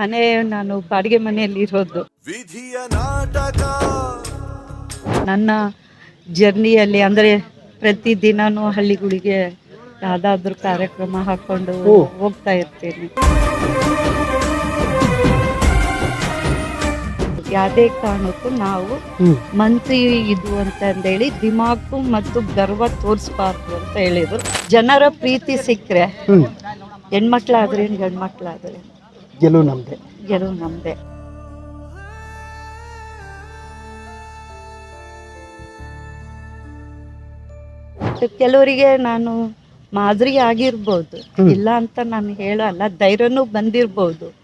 ಮನೆ ನಾನು ಬಾಡಿಗೆ ಮನೆಯಲ್ಲಿ ಇರೋದು. ವಿಧಿಯ ನಾಟಕ. ನನ್ನ ಜರ್ನಿಯಲ್ಲಿ ಅಂದ್ರೆ ಪ್ರತಿ ದಿನಾನು ಹಳ್ಳಿಗಳಿಗೆ ಯಾವ್ದಾದ್ರು ಕಾರ್ಯಕ್ರಮ ಹಾಕೊಂಡು ಹೋಗ್ತಾ ಇರ್ತೀನಿ. ಯಾವುದೇ ಕಾರಣಕ್ಕೂ ನಾವು ಮಂತ್ರಿ ಇದು ಅಂತಂದೇಳಿ ದಿಮಾಕು ಮತ್ತು ಗರ್ವ ತೋರಿಸ್ಬಾರ್ದು ಅಂತ ಹೇಳಿದ್ರು. ಜನರ ಪ್ರೀತಿ ಸಿಕ್ಕರೆ ಹೆಣ್ಮಕ್ಳಾದ್ರೆ ಗಂಡ್ಮಕ್ಳಾದ್ರೆ ಗೆಲುವು ನಮ್ದೆ. ಗೆಲುವು ನಮ್ದೆ. ಕೆಲವರಿಗೆ ನಾನು ಮಾದರಿ ಆಗಿರ್ಬೋದು. ಇಲ್ಲ ಅಂತ ನಾನು ಹೇಳಲ್ಲ ಧೈರ್ಯನೂ ಬಂದಿರ್ಬೋದು.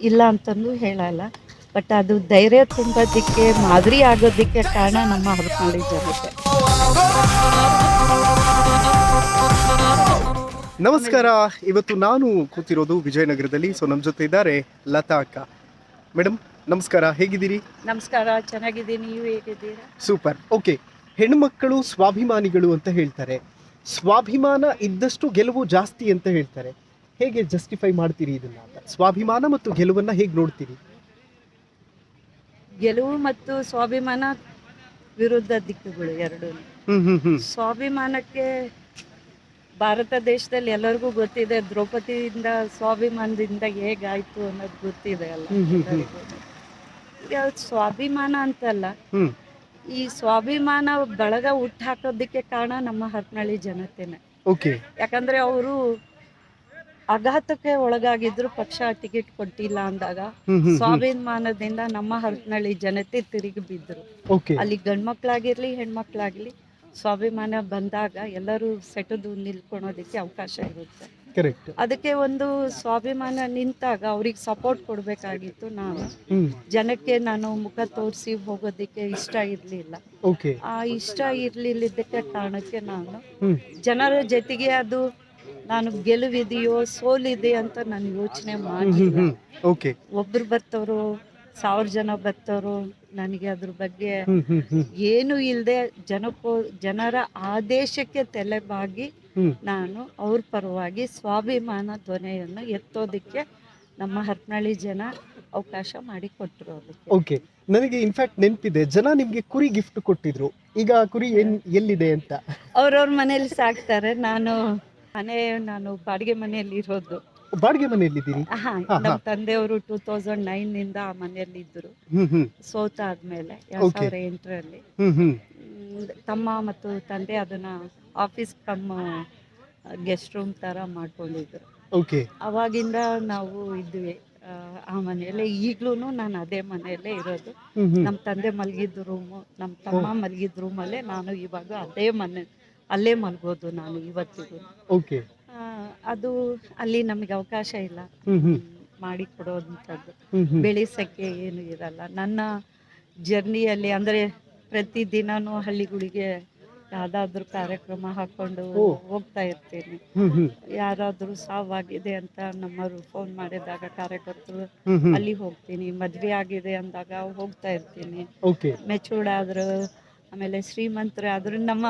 ಇಲ್ಲ ಅಂತಂದು ಹೇಳಲ್ಲ. ಬಟ್ ಅದು ಧೈರ್ಯ ತುಂಬೋದಕ್ಕೆ ಮಾದರಿ ಆಗೋದಕ್ಕೆ ಕಾರಣ ನಮ್ಮ ಜನತೆ. ನಮಸ್ಕಾರ. ಇವತ್ತು ನಾನು ಕೂತಿರೋದು ವಿಜಯನಗರದಲ್ಲಿ ಸೊ ನಮ್ಮ ಜೊತೆ ಇದ್ದಾರೆ ಲತಾ ಅಕ್ಕ. ಮೇಡಮ್ ನಮಸ್ಕಾರ. ಹೇಗಿದ್ದೀರಿ? ನಮಸ್ಕಾರ. ಚೆನ್ನಾಗಿದ್ದೀನಿ. ನೀವು ಹೇಗಿದ್ದೀರಾ? ಸೂಪರ್. ಓಕೆ. ಹೆಣ್ಮಕ್ಕಳು ಸ್ವಾಭಿಮಾನಿಗಳು ಅಂತ ಹೇಳ್ತಾರೆ. ಸ್ವಾಭಿಮಾನ ಇದ್ದಷ್ಟು ಗೆಲುವು ಜಾಸ್ತಿ ಅಂತ ಹೇಳ್ತಾರೆ. ಹೇಗೆ ಜಸ್ಟಿಫೈ ಮಾಡ್ತೀರಿ ಇದನ್ನ? ಅಂತ ಸ್ವಾಭಿಮಾನ ಮತ್ತು ಗೆಲುವನ್ನ ಹೇಗೆ ನೋಡ್ತೀರಿ? ಗೆಲುವು ಮತ್ತು ಸ್ವಾಭಿಮಾನ ವಿರುದ್ಧ ದಿಕ್ಕುಗಳು ಎರಡು. ಸ್ವಾಭಿಮಾನಕ್ಕೆ ಭಾರತ ದೇಶದಲ್ಲಿ ಎಲ್ಲರಿಗೂ ಗೊತ್ತಿದೆ ದ್ರೌಪದಿಯಿಂದ ಸ್ವಾಭಿಮಾನದಿಂದ ಹೇಗಾಯ್ತು ಅನ್ನೋದು ಗೊತ್ತಿದೆ ಅಲ್ಲ. ಎಲ್ಲರಿಗೂ. ಸ್ವಾಭಿಮಾನ ಅಂತಲ್ಲ ಹ್ಮ್. ಈ ಸ್ವಾಭಿಮಾನ ಬಳಗ ಹುಟ್ಟು ಹಾಕೋದಕ್ಕೆ ಕಾರಣ ನಮ್ಮ ಹರಪನಹಳ್ಳಿ ಜನತೆನೆ. ಓಕೆ. ಯಾಕಂದ್ರೆ ಅವರು ಅಘಾತಕ್ಕೆ ಒಳಗಾಗಿದ್ರು ಪಕ್ಷ ಟಿಕೆಟ್ ಕೊಟ್ಟಿಲ್ಲ ಅಂದಾಗ ಹ್ಮ್ ಹ್ಮ್ ಹ್ಮ್. ಸ್ವಾಭಿಮಾನದಿಂದ ನಮ್ಮ ಹರಪನಹಳ್ಳಿ ಜನತೆ ತಿರುಗಿ ಬಿದ್ರು. ಓಕೆ. ಅಲ್ಲಿ ಗಂಡ್ಮಕ್ಳಾಗಿರ್ಲಿ ಹೆಣ್ಮಕ್ಳಾಗ್ಲಿ ಸ್ವಾಭಿಮಾನ ಬಂದಾಗ ಎಲ್ಲರೂ ಸೆಟದು ನಿಲ್ಕೊಳೋದಕ್ಕೆ ಅವಕಾಶ ಇರುತ್ತೆ. ಕರೆಕ್ಟ್ ಅದಕ್ಕೆ ಒಂದು ಸ್ವಾಭಿಮಾನ ನಿಂತಾಗ ಅವ್ರಿಗೆ ಸಪೋರ್ಟ್ ಕೊಡಬೇಕಾಗಿತ್ತು ನಾನು ಜನಕ್ಕೆ ನಾನು ಮುಖ ತೋರಿಸಿ ಹೋಗೋದಕ್ಕೆ ಇಷ್ಟ ಇರಲಿಲ್ಲ. ಆ ಇಷ್ಟ ಇರಲಿಲ್ಲದಕ್ಕೆ ಕಾರಣಕ್ಕೆ ನಾನು ಜನರ ಜೊತೆಗೆ ಅದು ನಾನು ಗೆಲುವಿದೆಯೋ ಸೋಲಿದೆ ಅಂತ ನಾನು ಯೋಚನೆ ಮಾಡಿ ಒಬ್ರು ಬರ್ತವರು ಸಾವಿರ ಜನ ಬತ್ತರು ನನಗೆ ಅದ್ರ ಬಗ್ಗೆ ಏನು ಇಲ್ಲದೆ ಜನಕ್ಕೋ ಜನರ ಆದೇಶಕ್ಕೆ ತಲೆಬಾಗಿ ನಾನು ಅವ್ರ ಪರವಾಗಿ ಸ್ವಾಭಿಮಾನ ಧ್ವನಿಯನ್ನು ಎತ್ತೋದಕ್ಕೆ ನಮ್ಮ ಹರಪನಹಳ್ಳಿ ಜನ ಅವಕಾಶ ಮಾಡಿ ಕೊಟ್ಟರು ಓಕೆ ನನಗೆ ಇನ್ಫ್ಯಾಕ್ಟ್ ನೆನಪಿದೆ ಜನ ನಿಮಗೆ ಕುರಿ ಗಿಫ್ಟ್ ಕೊಟ್ಟಿದ್ರು. ಈಗ ಆ ಕುರಿ ಏನ್ ಎಲ್ಲಿದೆ ಅಂತ? ಅವ್ರವ್ರ ಮನೇಲಿ ಸಾಕ್ತಾರೆ. ನಾನು ಮನೆ ನಾನು ಬಾಡಿಗೆ ಮನೆಯಲ್ಲಿ ಇರೋದು ಬಾಡಿಗೆ ಮನೆಯಲ್ಲಿದ್ದೀರಿ? ಹಾ ನಮ್ಮ. ತಂದೆಯವರು ಟೂ ತೌಸಂಡ್ ನೈನ್ನಿಂದ ಆ ಮನೆಯಲ್ಲಿ ಇದ್ರು ಹ್ಮ್ ಹ್ಮ್. ಸೋತ ಆದ್ಮೇಲೆ ಎರಡ್ Okay. ಸಾವಿರ ಎಂಟರಲ್ಲಿ. ಹ್ಮ್ ಹ್ಮ್. ತಮ್ಮ ಮತ್ತು ತಂದೆ ಅದನ್ನ ಆಫೀಸ್ ಕಮ್ ಗೆಸ್ಟ್ ರೂಮ್ ತರ ಮಾಡ್ಕೊಂಡಿದ್ರು ಓಕೆ ಅವಾಗಿಂದ ನಾವು ಇದ್ವಿ. ಆ, ಆ ಮನೆಯಲ್ಲೇ. ಈಗ್ಲೂ ನಾನು ಅದೇ ಮನೆಯಲ್ಲೇ ಇರೋದು. ಹ್ಮ್ ಹ್ಮ್. ನಮ್ಮ ತಂದೆ ಮಲಗಿದ್ದ ರೂಮು ನಮ್ಮ ತಮ್ಮ ಮಲಗಿದ ರೂಮಲ್ಲೇ ನಾನು ಇವಾಗ ಅದೇ ಮನೆ ಅಲ್ಲೇ ಮಲಗೋದು ನಾನು ಇವತ್ತಿಗೂ. ಓಕೆ ಅದು ಅಲ್ಲಿ ನಮಗೆ ಅವಕಾಶ ಇಲ್ಲ. ಮಾಡಿ ಹ್ಮ್ ಬೆಳೆಸಕ್ಕೆ ಏನು ಇರಲ್ಲ. ನನ್ನ ಜರ್ನಿಯಲ್ಲಿ ಅಂದರೆ ಪ್ರತಿದಿನನೂ ಹಳ್ಳಿಗಳಿಗೆ ಯಾವ್ದಾದ್ರು ಕಾರ್ಯಕ್ರಮ ಹಾಕೊಂಡು ಹೋಗ್ತಾ ಇರ್ತೀನಿ. ಯಾರಾದ್ರೂ ಸಾವಾಗಿದೆ ಅಂತ ನಮ್ಮವರು ಫೋನ್ ಮಾಡಿದಾಗ ಕಾರ್ಯಕರ್ತರು ಅಲ್ಲಿ ಹೋಗ್ತೀನಿ. ಮದ್ವೆ ಆಗಿದೆ ಅಂದಾಗ ಹೋಗ್ತಾ ಇರ್ತೀನಿ. ಮೆಚೂರ್ಡ್ ಆದ್ರು ಆಮೇಲೆ ಶ್ರೀಮಂತರು ಆದ್ರೂ ನಮ್ಮ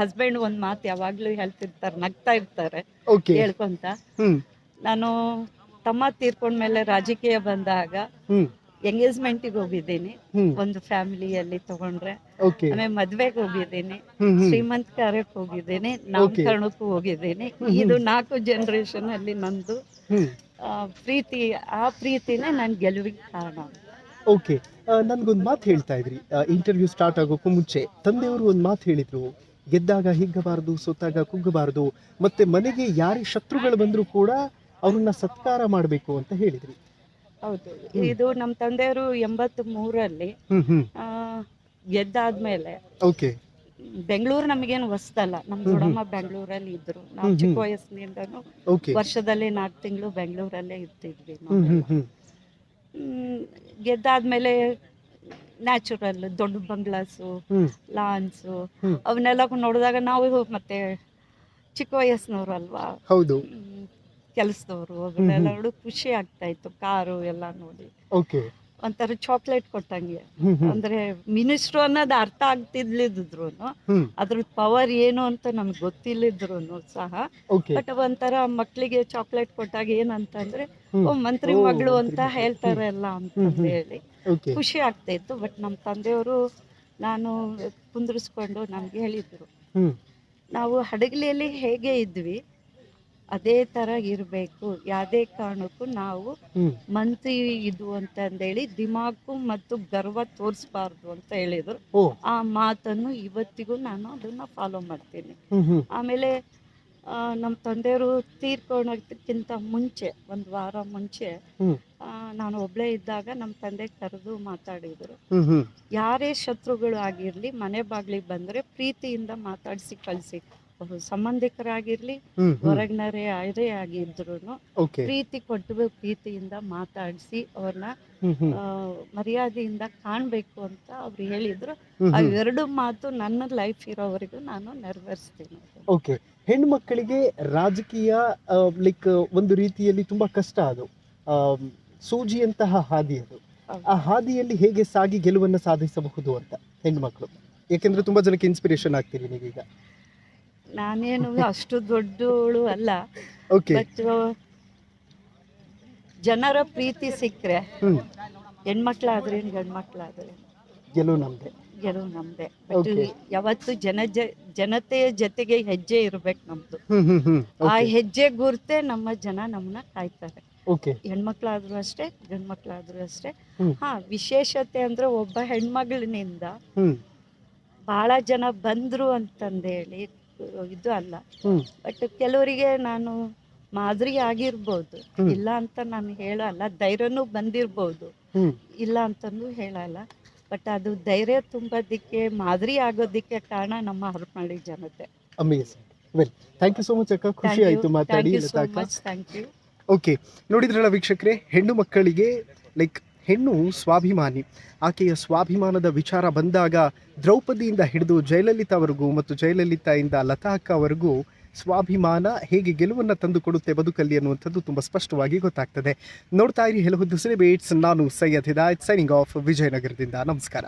ಹಸ್ಬೆಂಡ್ ಒಂದ್ ಮಾತು ಯಾವಾಗ್ಲೂ ಹೇಳ್ತಿರ್ತಾರೆ ನಗ್ತಾ ಇರ್ತಾರೆ ಹೇಳ್ಕೊಂತ. ನಾನು ತಮ್ಮ ತೀರ್ಕೊಂಡ್ಮೇಲೆ ರಾಜಕೀಯ ಬಂದಾಗ ಎಂಗೇಜ್ಮೆಂಟ್ ಎಂಗೇಜ್ಮೆಂಟಿಗೆ ಹೋಗಿದ್ದೀನಿ. ಒಂದು ಫ್ಯಾಮಿಲಿಯಲ್ಲಿ ತಗೊಂಡ್ರೆ. ಆಮೇಲೆ ಮದ್ವೆಗೆ ಹೋಗಿದ್ದೀನಿ. ಶ್ರೀಮಂತ ಕಾರ್ಯಕ್ಕೆ ಹೋಗಿದ್ದೀನಿ. ನಾಮಕರಣಕ್ಕೂ ಹೋಗಿದ್ದೀನಿ. ಇದು ನಾಲ್ಕು ಜನರೇಷನ್ ಅಲ್ಲಿ ನಂದು ಪ್ರೀತಿ ಆ ಪ್ರೀತಿನೇ ನನ್ನ ಗೆಲುವಿಗೆ ಕಾರಣ. ಓಕೆ ನನಗೊಂದು ಮಾತು ಹೇಳ್ತಾ ಇದ್ರಿ. ಇಂಟರ್ವ್ಯೂ ಸ್ಟಾರ್ಟ್ ಆಗೋಕ್ಕೂ ಮುಂಚೆ. ತಂದೆಯವರು ಒಂದು ಮಾತು ಹೇಳಿದ್ರು. ಗೆದ್ದಾಗ ಹಿಗ್ಗಬಾರ್ದು ಸೋತಾಗ ಕುಗ್ಗಬಾರದು ಮತ್ತೆ ಮನೆಗೆ ಯಾರೇ ಶತ್ರುಗಳು ಬಂದರೂ ಕೂಡ ಅವ್ರನ್ನ ಸತ್ಕಾರ ಮಾಡಬೇಕು ಅಂತ ಹೇಳಿದ್ರಿ. ಹೌದು. ಇದು ನಮ್ಮ ತಂದೆಯವರು ಎಂಬತ್ ಮೂರಲ್ಲಿ ಗೆದ್ದಾದ್ಮೇಲೆ ಓಕೆ ಬೆಂಗಳೂರು ನಮಗೇನು ಹೊಸ್ದಲ್ಲ ನಮ್ಮ ದೊಡ್ಡಮ್ಮ ಬೆಂಗಳೂರಲ್ಲಿ ಇದ್ರು. ನಾವು ಚಿಕ್ಕ ವಯಸ್ಸಿನಿಂದನು ಓಕೆ ವರ್ಷದಲ್ಲಿ ನಾಲ್ಕು ತಿಂಗಳು ಬೆಂಗಳೂರಲ್ಲೇ ಇರ್ತಿದ್ವಿ ಗೆದ್ದಾದ್ಮೇಲೆ ನ್ಯಾಚುರಲ್ ದೊಡ್ಡ ಬಂಗ್ಲಾಸು ಲಾನ್ಸು. ಅವನ್ನೆಲ್ಲ ನೋಡಿದಾಗ ನಾವು ಮತ್ತೆ ಚಿಕ್ಕ ವಯಸ್ಸಿನವ್ರು ಅಲ್ವಾ? ಹೌದು. ಕೆಲಸದವರು ಅವನ್ನೆಲ್ಲ ನೋಡಿ ಖುಷಿ ಆಗ್ತಾ ಇತ್ತು ಕಾರು ಎಲ್ಲ ನೋಡಿ. ಓಕೆ ಒಂಥರ ಚಾಕ್ಲೇಟ್ ಕೊಟ್ಟಂಗೆ. ಅಂದ್ರೆ ಮಿನಿಸ್ಟ್ರು ಅನ್ನೋದು ಅರ್ಥ ಆಗ್ತಿದ್ಲಿದ್ರು ಅದ್ರ ಪವರ್ ಏನು ಅಂತ ನಮ್ಗೆ ಗೊತ್ತಿಲ್ಲಿದ್ರು ಸಹ. ಬಟ್ ಒಂಥರ ಮಕ್ಳಿಗೆ ಚಾಕ್ಲೇಟ್ ಕೊಟ್ಟಾಗ ಏನಂತಂದ್ರೆ. ಓ ಮಂತ್ರಿ ಮಗಳು ಅಂತ ಹೇಳ್ತಾರೆ ಹೇಳ್ತಾರಲ್ಲ ಅಂತ. ಹೇಳಿ. ಖುಷಿ ಆಗ್ತಾ ಇತ್ತು ಬಟ್ ನಮ್ಮ ತಂದೆಯವರು ನಾನು ಕುಂದ್ರಿಸ್ಕೊಂಡು ನಮ್ಗೆ ಹೇಳಿದ್ರು. ನಾವು ಹಡಗಲಿಯಲ್ಲಿ ಹೇಗೆ ಇದ್ವಿ ಅದೇ ತರ ಇರಬೇಕು. ಯಾವುದೇ ಕಾರಣಕ್ಕೂ ನಾವು ಮಂತ್ರಿ ಇದು ಅಂತಂದೇಳಿ ದಿಮಾಕು ಮತ್ತು ಗರ್ವ ತೋರಿಸಬಾರ್ದು ಅಂತ ಹೇಳಿದ್ರು. ಆ ಮಾತನ್ನು ಇವತ್ತಿಗೂ ನಾನು ಅದನ್ನ ಫಾಲೋ ಮಾಡ್ತೀನಿ. ಆಮೇಲೆ ನಮ್ಮ ತಂದೆಯವರು ತೀರ್ಕೊಳ್ಳೋದಕ್ಕಿಂತ ಮುಂಚೆ ಒಂದು ವಾರ ಮುಂಚೆ ಆ, ನಾನು ಒಬ್ಳೆ ಇದ್ದಾಗ ನಮ್ಮ ತಂದೆ ಕರೆದು ಮಾತಾಡಿದ್ರು. ಯಾರೇ ಶತ್ರುಗಳು ಆಗಿರಲಿ ಮನೆ ಬಾಗಿಲಿಗೆ ಬಂದರೆ ಪ್ರೀತಿಯಿಂದ ಮಾತಾಡಿಸಿ ಕಳಿಸಿ. ಸಂಬಂಧಿಕರಾಗಿರಲಿ ಹೊರಗಿನರೇ ಯಾರೇ ಆಗಿದ್ರು ಪ್ರೀತಿ ಕೊಟ್ಟು ಪ್ರೀತಿಯಿಂದ ಮಾತಾಡಿಸಿ ಅವ್ರನ್ನ ಮರ್ಯಾದೆಯಿಂದ ಕಾಣಬೇಕು ಅಂತ ಅವ್ರು ಹೇಳಿದ್ರು. ಆ ಎರಡು ಮಾತು ನನ್ನ ಲೈಫ್ ಇರೋವರೆಗೂ ನಾನು ನೆರವೇರಿಸ್ತೇನೆ. ಓಕೆ ಹೆಣ್ಮಕ್ಕಳಿಗೆ ರಾಜಕೀಯ ಲೈಕ್ ಒಂದು ರೀತಿಯಲ್ಲಿ ತುಂಬಾ ಕಷ್ಟ ಅದು. ಸೂಜಿ ಸೂಜಿಯಂತಹ ಹಾದಿ ಅದು. ಆ ಹಾದಿಯಲ್ಲಿ ಹೇಗೆ ಸಾಗಿ ಗೆಲುವನ್ನು ಸಾಧಿಸಬಹುದು ಅಂತ ಹೆಣ್ಮಕ್ಳು? ಯಾಕೆಂದ್ರೆ ತುಂಬಾ ಜನಕ್ಕೆ ಇನ್ಸ್ಪಿರೇಷನ್ ಆಗ್ತೀರಿ ನೀವೀಗ. ನಾನೇನು ಅಷ್ಟು ದೊಡ್ಡವಳು ಅಲ್ಲ. ಓಕೆ ಬಟ್ ಜನರ ಪ್ರೀತಿ ಸಿಕ್ಕರೆ ಹೆಣ್ಮಕ್ಳಾದ್ರೆ ಹೆಣ್ಮಕ್ಳಾದ್ರೇನು ಗಂಡ್ಮಕ್ಳಾದ್ರೆ? ಗೆಲುವು ನಮ್ದೆ. ಗೆಲುವು ನಮ್ದೆ. ಬಟ್ ಯಾವತ್ತು ಜನ ಜನತೆಯ ಜೊತೆಗೆ ಹೆಜ್ಜೆ ಇರ್ಬೇಕು ನಮ್ದು. ಆ ಹೆಜ್ಜೆ ಗುರ್ತೆ ನಮ್ಮ ಜನ ನಮ್ಮನ್ನ ಕಾಯ್ತಾರೆ. ಹೆಣ್ಮಕ್ಳಾದ್ರು ಅಷ್ಟೇ ಗಂಡ್ಮಕ್ಳಾದ್ರೂ ಅಷ್ಟೇ. ಹಾ ವಿಶೇಷತೆ ಅಂದ್ರೆ ಒಬ್ಬ ಹೆಣ್ಮಗಳಿನಿಂದ ಹ್ಮ್. ಬಹಳ ಜನ ಬಂದ್ರು ಅಂತಂದೇಳಿ ಇದು ಅಲ್ಲ. ಬಟ್ ಕೆಲವರಿಗೆ ನಾನು ಮಾದರಿ ಆಗಿರ್ಬೋದು. ಇಲ್ಲ ಅಂತ ನಾನು ಹೇಳಲ್ಲ ಧೈರ್ಯನೂ ಬಂದಿರ್ಬೋದು. ಇಲ್ಲ ಅಂತಂದು ಹೇಳಲ್ಲ. ಬಟ್ ಅದು ಧೈರ್ಯ ತುಂಬೋದಿಕ್ಕೆ ಮಾದರಿ ಆಗೋದಿಕ್ಕೆ ಕಾರಣ ನಮ್ಮ ಹರಪನಹಳ್ಳಿ ಜನತೆ. Amazing well thank you so much ಅಕ್ಕ. ಖುಷಿ ಆಯ್ತು ಮಾತಾಡಿ ಥ್ಯಾಂಕ್ ಯು ಓಕೆ ನೋಡಿದ್ರಲ್ಲ ವೀಕ್ಷಕರೇ ಹೆಣ್ಣು ಮಕ್ಕಳಿಗೆ ಲೈಕ್ ಹೆಣ್ಣು ಸ್ವಾಭಿಮಾನಿ. ಆಕೆಯ ಸ್ವಾಭಿಮಾನದ ವಿಚಾರ ಬಂದಾಗ ದ್ರೌಪದಿಯಿಂದ ಹಿಡಿದು ಜಯಲಲಿತಾವರೆಗೂ ಮತ್ತು ಜಯಲಲಿತಾಯಿಂದ ಲತಾ ಅಕ್ಕ ಅವರೆಗೂ ಸ್ವಾಭಿಮಾನ ಹೇಗೆ ಗೆಲುವನ್ನು ತಂದು ಕೊಡುತ್ತೆ ಬದುಕಲ್ಲಿ ಅನ್ನುವಂಥದ್ದು ತುಂಬ ಸ್ಪಷ್ಟವಾಗಿ ಗೊತ್ತಾಗ್ತದೆ. ನೋಡ್ತಾ ಇರಿ ಹೆಲಹುದ್ದು ದಿಸ್ ಡಿಬೇಟ್ಸ್ ನಾನು ಸೈಯದ್ ಹಿದಾಯತ್ ಸೈನಿಂಗ್ ಆಫ್ ವಿಜಯನಗರದಿಂದ. ನಮಸ್ಕಾರ.